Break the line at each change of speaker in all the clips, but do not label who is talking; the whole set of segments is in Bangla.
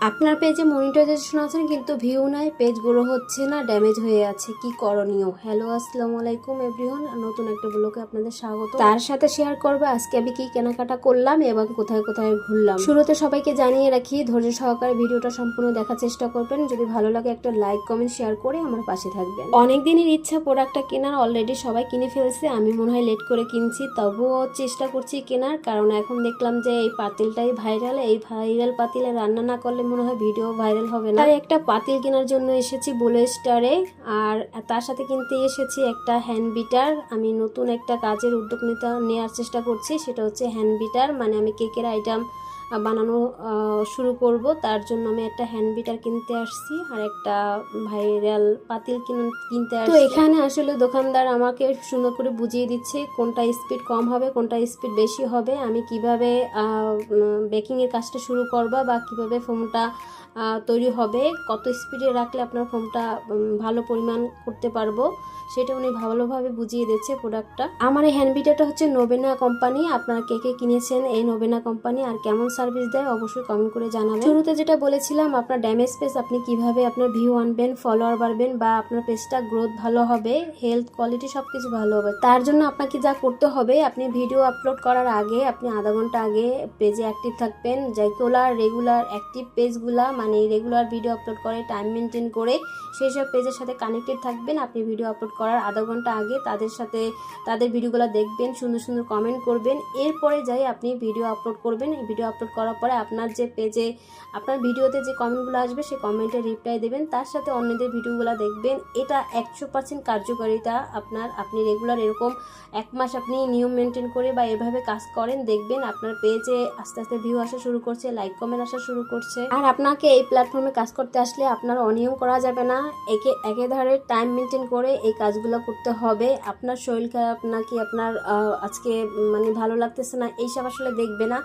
আপনার পেজে মনিটাইজেশন আছে কিন্তু ভিউ নাই পেজ গ্রো হচ্ছে না ড্যামেজ হয়ে আছে, কি করণীয়? হ্যালো আসসালামু আলাইকুম এভরিওয়ান নতুন একটা ব্লগে আপনাদের স্বাগত। তার সাথে শেয়ার করব, আজকে আমি কি কেনাকাটা করলাম এবং কোথায় কোথায় ঘুরলাম। শুরুতে সবাইকে জানিয়ে রাখি, ধৈর্য সহকারে ভিডিওটা সম্পূর্ণ দেখার চেষ্টা করবেন। যদি ভালো লাগে, একটা লাইক কমেন্ট শেয়ার করে আমার পাশে থাকবেন। অনেক দিনের ইচ্ছা প্রোডাক্টটা কেনার অলরেডি সবাই কিনে ফেলছে। আমি মনে হয় লেট করে কিনছি, তবুও চেষ্টা করছি কেনার, কারণ এখন দেখলাম যে এই পাতিলটাই ভাইরাল এই ভাইরাল পাতিলে রান্না না করলে মনে হয় ভিডিও ভাইরাল হবে না। তাই একটা পাতিল কেনার জন্য এসেছি বলে স্টারে, আর তার সাথে কিনতে এসেছি একটা হ্যান্ড বিটার আমি নতুন একটা কাজের উদ্যোগ নিতে নেওয়ার চেষ্টা করছি, সেটা হচ্ছে হ্যান্ড বিটার মানে আমি কেকের আইটেম বানানো শুরু করব। তার জন্য আমি একটা হ্যান্ড বিটার কিনতে আসছি আর একটা ভাইরাল পাতিল কিন- কিনতে আসছি। তো এখানে আসলে দোকানদার আমাকে সুন্দর করে বুঝিয়ে দিচ্ছে কোনটা স্পিড কম হবে কোনটা স্পিড বেশি হবে আমি কীভাবে বেকিং এর কাজটা শুরু করবা বা কীভাবে ফোমটা তৈরি হবে কত স্পিডে রাখলে আপনার ফোমটা ভালো পরিমাণ করতে পারব সেটা উনি ভালোভাবে বুঝিয়ে দিচ্ছে প্রোডাক্টটা আমার এই হ্যান্ড বিটারটা হচ্ছে নোবেনা কোম্পানি আপনারা কে কে কিনেছেন এই নোবেনা কোম্পানি আর কেমন সার্ভিস দেয়, অবশ্যই কমেন্ট করে জানাবেন। শুরুতে যেটা বলেছিলাম, আপনার ড্যামেজ পেজ আপনি কীভাবে আপনার ভিউ আনবেন ফলোয়ার বাড়বেন বা আপনার পেজটা গ্রোথ ভালো হবে হেলথ কোয়ালিটি সব কিছু ভালো হবে। তার জন্য আপনাকে যা করতে হবে, আপনি ভিডিও আপলোড করার আগে, আপনি আধা ঘণ্টা আগে পেজে অ্যাক্টিভ থাকবেন। যেগুলা রেগুলার অ্যাক্টিভ পেজগুলা মানে রেগুলার ভিডিও আপলোড করে টাইম মেনটেন করে, সেই সব পেজের সাথে কানেক্টেড থাকবেন। আপনি ভিডিও আপলোড করার আধা ঘণ্টা আগে তাদের সাথে, তাদের ভিডিওগুলো দেখবেন, সুন্দর সুন্দর কমেন্ট করবেন। এরপরে যাই আপনি ভিডিও আপলোড করবেন। ভিডিও আপলোড করার পরে আপনার যে পেজে আপনার ভিডিওতে যে কমেন্টগুলো আসবে, সেই কমেন্টে রিপ্লাই দেবেন। তার সাথে অন্যদের ভিডিওগুলো দেখবেন। এটা একশো পার্সেন্ট কার্যকারিতা আপনার। আপনি রেগুলার এরকম এক মাস আপনি নিয়ম মেনটেন করে বা এভাবে কাজ করেন, দেখবেন আপনার পেজে আস্তে আস্তে ভিউ আসা শুরু করছে লাইক কমেন্ট আসা শুরু করছে। আর আপনাকে এই প্ল্যাটফর্মে কাজ করতে আসলে আপনার অনিয়ম করা যাবে না। একে একেধারে টাইম মেনটেন করে এই কাজগুলো করতে হবে। আপনার শরীর খারাপ নাকি আপনার আজকে মানে ভালো লাগতেছে না এইসব আসলে দেখবে না।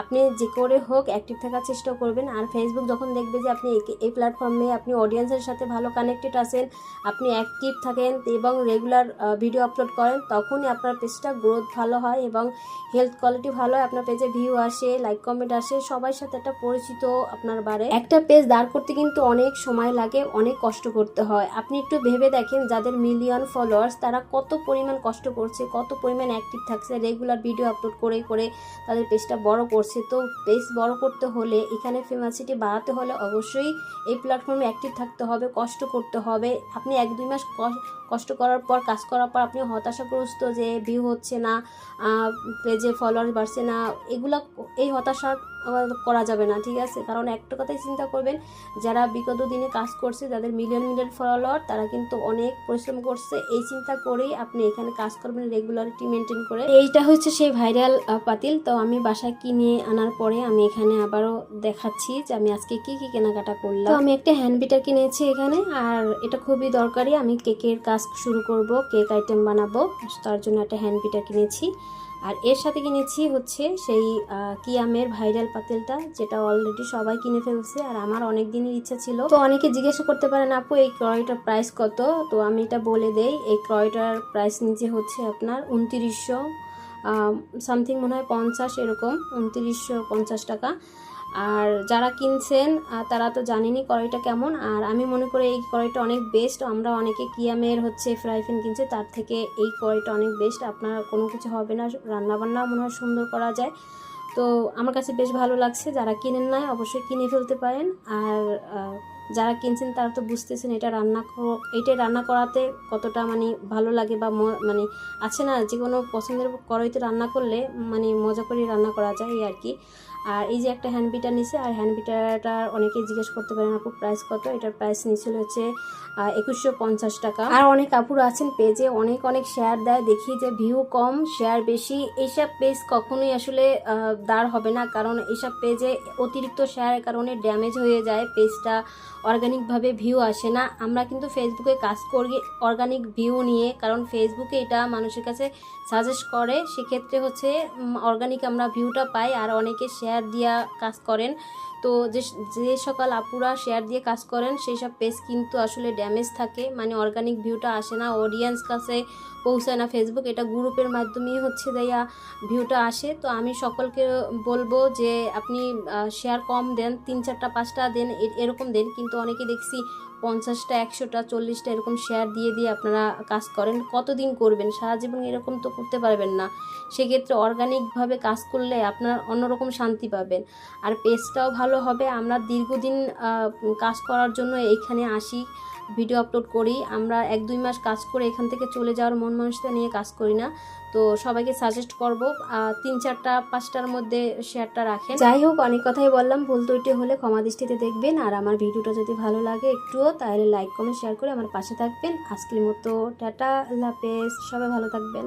আপনি যে করে হোক অ্যাক্টিভ থাকার চেষ্টা করবেন। আর ফেসবুক যখন দেখবে যে আপনি এই- প্ল্যাটফর্মে আপনি অডিয়েন্সের সাথে ভালো কানেক্টেড আছেন, আপনি অ্যাক্টিভ থাকেন এবং রেগুলার ভিডিও আপলোড করেন, তখনই আপনার পেজটা গ্রোথ ভালো হয় এবং হেলথ কোয়ালিটি ভালো হয়, আপনার পেজে ভিউ আসে লাইক কমেন্ট আসে, সবার সাথে একটা পরিচিত আপনার বাড়ে একটা পেজ দাঁড় করতে কিন্তু অনেক সময় লাগে, অনেক কষ্ট করতে হয়। আপনি একটু ভেবে দেখেন যাদের মিলিয়ন ফলোয়ার্স তারা কত পরিমাণ কষ্ট করছে, কত পরিমাণ অ্যাক্টিভ থাকছে রেগুলার ভিডিও আপলোড করে করে তাদের পেজটা বড় করছে। তো পেজ বড় করতে হলে, এখানে ফেমাসিটি বাড়াতে হলে অবশ্যই এই প্ল্যাটফর্মে অ্যাক্টিভ থাকতে হবে, কষ্ট করতে হবে। আপনি এক দুই মাস কষ্ট করার পর, কাজ করার পর আপনি হতাশাগ্রস্ত যে ভিউ হচ্ছে না পেজে ফলোয়ার বাড়ছে না, এগুলো, এই হতাশা করা যাবে না, ঠিক আছে? কারণ একটা কথাই চিন্তা করবেন, যারা বিগত দিনে কাজ করছে, যাদের মিলিয়ন মিলিয়ন ফলোয়ার তারা কিন্তু অনেক পরিশ্রম করছে। এই চিন্তা করেই আপনি এখানে কাজ করবেন রেগুলারিটি মেনটেন করে। এইটা হচ্ছে সেই ভাইরাল পাতিল। তো আমি বাসায় কিনে আনার পরে আমি এখানে আবারও দেখাচ্ছি যে আমি আজকে কি কি কেনাকাটা করলাম। আমি একটা হ্যান্ড বিটার কিনেছি এখানে, আর এটা খুবই দরকারি। আমি কেকের কাজ শুরু করব কেক আইটেম বানাবো। তার জন্য একটা হ্যান্ড বিটার কিনেছি। আর এর সাথে কিনেছি হচ্ছে সেই কিয়ামের ভাইরাল পাতেলটা, যেটা অলরেডি সবাই কিনে ফেলছে আর আমার অনেক দিনের ইচ্ছা ছিল। তো অনেকে জিজ্ঞাসা করতে পারেন আপু, এই ক্রয়টার প্রাইস কত? তো আমি এটা বলে দেই, এই ক্রয়টার প্রাইস নিচে হচ্ছে আপনার উনত্রিশশো সামথিং মনে হয় পঞ্চাশ এরকম, উনত্রিশশো পঞ্চাশ টাকা। আর যারা কিনছেন তারা তো জানেনই কড়াইটা কেমন। আর আমি মনে করি এই কড়াইটা অনেক বেস্ট আমরা অনেকে কিয়ামের হচ্ছে ফ্রাই প্যান কিনছে, তার থেকে এই কড়াইটা অনেক বেস্ট আপনার কোনো কিছু হবে না রান্নাবান্না মনে হয় সুন্দর করা যায়। তো আমার কাছে বেশ ভালো লাগছে। যারা কিনেন নাই, অবশ্যই কিনে ফেলতে পারেন। আর যারা কিনছেন, তারা তো বুঝতেছেন এটা রান্না এটা রান্না করাতে কতটা মানে ভালো লাগে বা মানে আছে না যে কোনো পছন্দের কড়াইতে রান্না করলে মানে মজা করে রান্না করা যায় এই আর কি। আর এই যে একটা হ্যান্ড বিটার নিছে, আর হ্যান্ড বিটারটা অনেকেই জিজ্ঞেস করতে পারেন, আপু প্রাইস কত? এটার প্রাইস নিছিল হচ্ছে একুশশো পঞ্চাশ টাকা। আর অনেক আপুর আছেন পেজে অনেক অনেক শেয়ার দেয়, দেখি যে ভিউ কম শেয়ার বেশি। এইসব পেজ কখনোই আসলে দাঁড় হবে না, কারণ এইসব পেজে অতিরিক্ত শেয়ারের কারণে ড্যামেজ হয়ে যায় পেজটা অর্গানিকভাবে ভিউ আসে না। আমরা কিন্তু ফেসবুকে কাজ করি অর্গানিক ভিউ নিয়ে, কারণ ফেসবুকে এটা মানুষের কাছে সাজেস্ট করে। সেক্ষেত্রে হচ্ছে অর্গানিক আমরা ভিউটা পাই, আর অনেকে শেয়ার দিয়া কাজ করেন। তো যে যে সকল আপুরা শেয়ার দিয়ে কাজ করেন, সেই সব পেজ কিন্তু আসলে ড্যামেজ থাকে। মানে অর্গানিক ভিউটা আসে না অডিয়েন্স কাছে পৌঁছায় না ফেসবুক এটা গ্রুপের মাধ্যমেই হচ্ছে দেয়া ভিউটা আসে। তো আমি সকলকে বলব যে আপনি শেয়ার কম দেন, তিন চারটা, পাঁচটা দেন এরকম দেন। কিন্তু অনেকে দেখছি পঞ্চাশটা, একশোটা, চল্লিশটা এরকম শেয়ার দিয়ে দিয়ে আপনারা কাজ করেন। কতদিন করবেন? সারা জীবন এরকম তো করতে পারবেন না। সেক্ষেত্রে অর্গানিকভাবে কাজ করলে আপনার অন্যরকম শান্তি পাবেন। আর পেজটাও ভালো হবে। আমরা দীর্ঘদিন কাজ করার জন্য এইখানে আসি, ভিডিও আপলোড করি। আমরা এক দুই মাস কাজ করে এখান থেকে চলে যাওয়ার মন মানুষটা নিয়ে কাজ করি না। তো সবাইকে সাজেস্ট করব তিন চারটা, পাঁচটার মধ্যে শেয়ারটা রাখেন। যাই হোক, অনেক কথাই বললাম। ভুল ত্রুটি হলে ক্ষমা দৃষ্টিতে দেখবেন। আর আমার ভিডিওটা যদি ভালো লাগে একটুও, তাহলে লাইক কমেন্ট শেয়ার করে আমার পাশে থাকবেন। আজকের মতো, টাটা হাফেজ। সবাই ভালো থাকবেন।